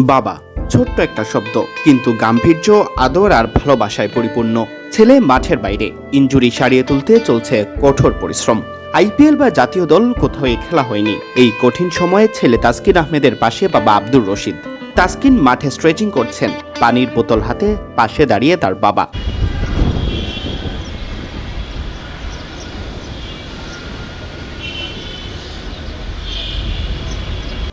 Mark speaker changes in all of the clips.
Speaker 1: বাবা, ছোট্ট একটা শব্দ, কিন্তু গাম্ভীর্য, আদর আর ভালোবাসায় পরিপূর্ণ। ছেলে মাঠের বাইরে, ইঞ্জুরি সারিয়ে তুলতে চলছে কঠোর পরিশ্রম। আইপিএল বা জাতীয় দল কোথাও খেলা হয়নি? এই কঠিন সময়ে ছেলে তাসকিন আহমেদের পাশে বাবা আব্দুর রশিদ। তাসকিন মাঠে স্ট্রেচিং করছেন, পানির বোতল হাতে পাশে দাঁড়িয়ে তার বাবা।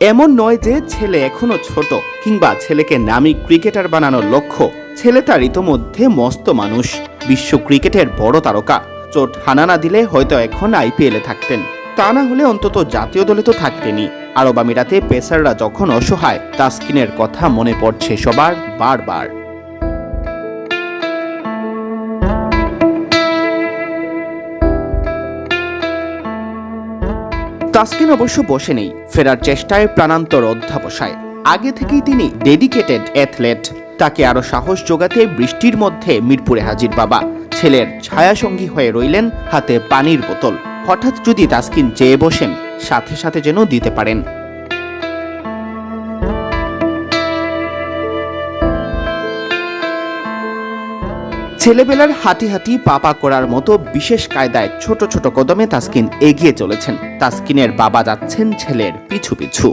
Speaker 1: এমন নয় যে ছেলে এখনও ছোট কিংবা ছেলেকে নামি ক্রিকেটার বানানোর লক্ষ্য। ছেলে তার ইতোমধ্যে মস্ত মানুষ, বিশ্ব ক্রিকেটের বড় তারকা। চোট হানা না দিলে হয়তো এখন আইপিএলে থাকতেন। তা না হলে অন্তত জাতীয় দলে তো থাকতেনি আরব আমিরাতে পেসাররা যখন অসহায় তাস্কিনের কথা মনে পড়ছে সবার বারবার। তাসকিন অবশ্য বসে নেই, ফেরার চেষ্টায় প্রাণান্তর অধ্যাবসায়। আগে থেকেই তিনি ডেডিকেটেড অ্যাথলেট। তাকে আরও সাহস যোগাতে বৃষ্টির মধ্যে মিরপুরে হাজির বাবা। ছেলের ছায়াসঙ্গী হয়ে রইলেন হাতে পানির বোতল। হঠাৎ যদি তাসকিন চেয়ে বসেন, সাথে সাথে যেন দিতে পারেন। ছেলেবেলার হাঁটি হাঁটি পাপা করার মতো বিশেষ কায়দায় ছোট ছোট কদমে তাসকিন এগিয়ে চলেছেন। তাসকিনের বাবা যাচ্ছেন ছেলের পিছু পিছু।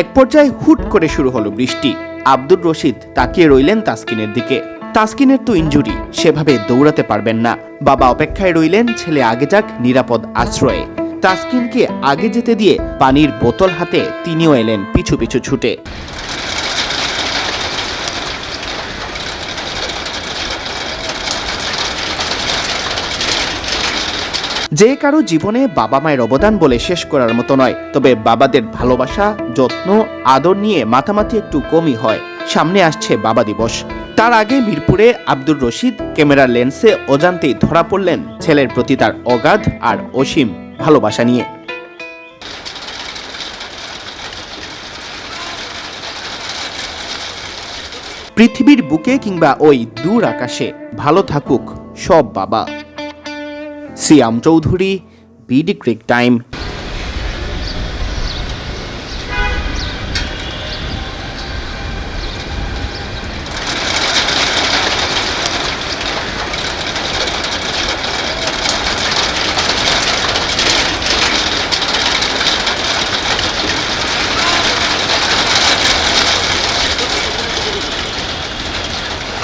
Speaker 1: এক পর্যায়ে হুট করে শুরু হলো বৃষ্টি। আব্দুর রশিদ তাকিয়ে রইলেন তাসকিনের দিকে। তাসকিনের তো ইঞ্জুরি সেভাবে দৌড়াতে পারবেন না। বাবা অপেক্ষায় রইলেন, ছেলে আগে যাক নিরাপদ আশ্রয়ে। তাসকিনকে আগে যেতে দিয়ে পানির বোতল হাতে তিনিও এলেন পিছু পিছু ছুটে। যে কারও জীবনে বাবা মায়ের অবদান বলে শেষ করার মতো নয়, তবে বাবাদের ভালোবাসা, যত্ন, আদর নিয়ে মাথামাতি একটু কমই হয়। সামনে আসছে বাবা দিবস। তার আগে মিরপুরে আব্দুর রশিদ, ক্যামেরার লেন্সে অজান্তেই ধরা পড়লেন ছেলের প্রতি তার অগাধ আর অসীম ভালোবাসা নিয়ে। পৃথিবীর বুকে কিংবা ওই দূর আকাশে, ভালো থাকুক সব বাবা। Siyam Chowdhury BD crick time